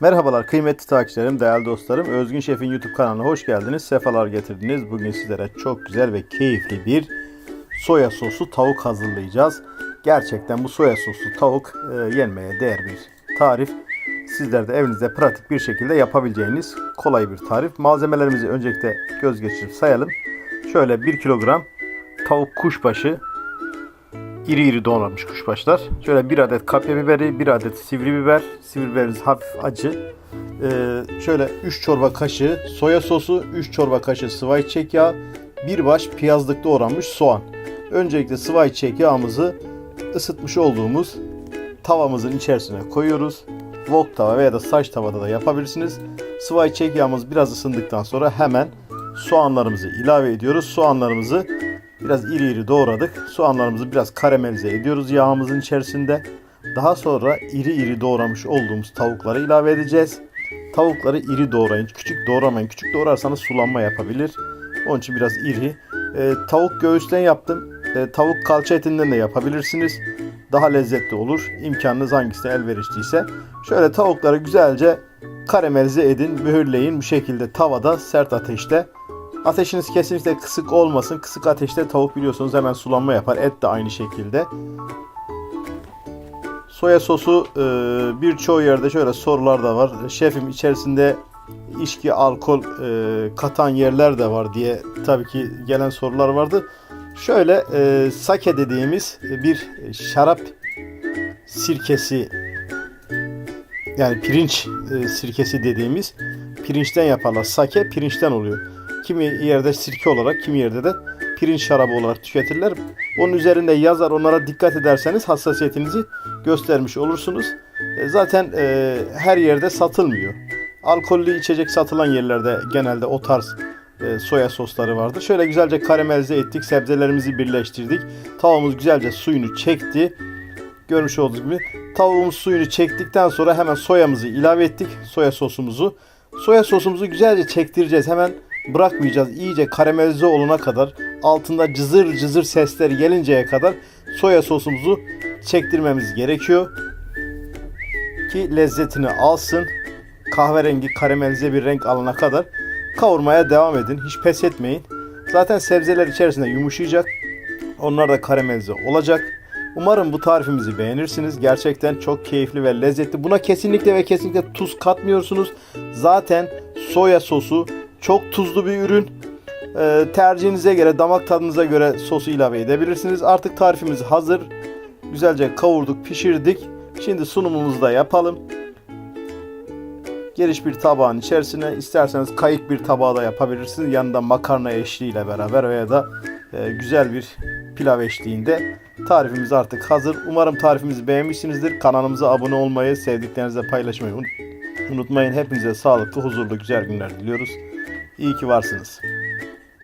Merhabalar kıymetli takipçilerim, değerli dostlarım. Özgün Şef'in YouTube kanalına hoş geldiniz. Sefalar getirdiniz. Bugün sizlere çok güzel ve keyifli bir soya sosu tavuk hazırlayacağız. Gerçekten bu soya soslu tavuk e, yenmeye değer bir tarif. Sizler de evinizde pratik bir şekilde yapabileceğiniz kolay bir tarif. Malzemelerimizi öncelikle göz geçirip sayalım. Şöyle 1 kilogram tavuk kuşbaşı, iri iri doğranmış kuşbaşlar. Şöyle bir adet kapya biberi, bir adet sivri biber. Sivri biberimiz hafif acı. Ee, şöyle 3 çorba kaşığı soya sosu, 3 çorba kaşığı sıvı ayçiçek yağı, bir baş piyazlık doğranmış soğan. Öncelikle sıvı ayçiçek yağımızı ısıtmış olduğumuz tavamızın içerisine koyuyoruz. Wok tava veya da saç tavada da yapabilirsiniz. Sıvı ayçiçek yağımız biraz ısındıktan sonra hemen soğanlarımızı ilave ediyoruz. Soğanlarımızı biraz iri iri doğradık. Soğanlarımızı biraz karamelize ediyoruz yağımızın içerisinde. Daha sonra iri iri doğramış olduğumuz tavukları ilave edeceğiz. Tavukları iri doğrayın. Küçük doğramayın. Küçük doğrarsanız sulanma yapabilir. Onun için biraz iri. Ee, tavuk göğüsten yaptım. Ee, tavuk kalça etinden de yapabilirsiniz. Daha lezzetli olur. İmkanınız hangisi elverişliyse. Şöyle tavukları güzelce karamelize edin, mühürleyin bu şekilde tavada sert ateşte. Ateşiniz kesinlikle kısık olmasın. Kısık ateşte tavuk biliyorsunuz hemen sulanma yapar. Et de aynı şekilde. Soya sosu e, birçoğu yerde şöyle sorular da var. Şefim içerisinde içki, alkol e, katan yerler de var diye tabii ki gelen sorular vardı. Şöyle e, sake dediğimiz bir şarap sirkesi yani pirinç sirkesi dediğimiz pirinçten yaparlar. Sake pirinçten oluyor. Kimi yerde sirke olarak, kimi yerde de pirinç şarabı olarak tüketirler. Onun üzerinde yazar onlara dikkat ederseniz hassasiyetinizi göstermiş olursunuz. E, Zaten e, her yerde satılmıyor. Alkollü içecek satılan yerlerde genelde o tarz e, soya sosları vardı. Şöyle güzelce karamelize ettik. Sebzelerimizi birleştirdik. Tavamız güzelce suyunu çekti. Görmüş olduğunuz gibi tavuğumuz suyunu çektikten sonra hemen soyamızı ilave ettik. Soya sosumuzu. Soya sosumuzu güzelce çektireceğiz. Hemen bırakmayacağız. İyice karamelize olana kadar altında cızır cızır sesler gelinceye kadar soya sosumuzu çektirmemiz gerekiyor. Ki lezzetini alsın. Kahverengi karamelize bir renk alana kadar kavurmaya devam edin. Hiç pes etmeyin. Zaten sebzeler içerisinde yumuşayacak. Onlar da karamelize olacak. Umarım bu tarifimizi beğenirsiniz. Gerçekten çok keyifli ve lezzetli. Buna kesinlikle ve kesinlikle tuz katmıyorsunuz. Zaten soya sosu çok tuzlu bir ürün. Ee, tercihinize göre, damak tadınıza göre sosu ilave edebilirsiniz. Artık tarifimiz hazır. Güzelce kavurduk, pişirdik. Şimdi sunumumuzu da yapalım. Geniş bir tabağın içerisine isterseniz kayık bir tabağa da yapabilirsiniz. Yanında makarna eşliğiyle beraber veya da e, güzel bir pilav eşliğinde tarifimiz artık hazır. Umarım tarifimizi beğenmişsinizdir. Kanalımıza abone olmayı, sevdiklerinizle paylaşmayı un- unutmayın. Hepinize sağlıklı, huzurlu, güzel günler diliyoruz. İyi ki varsınız.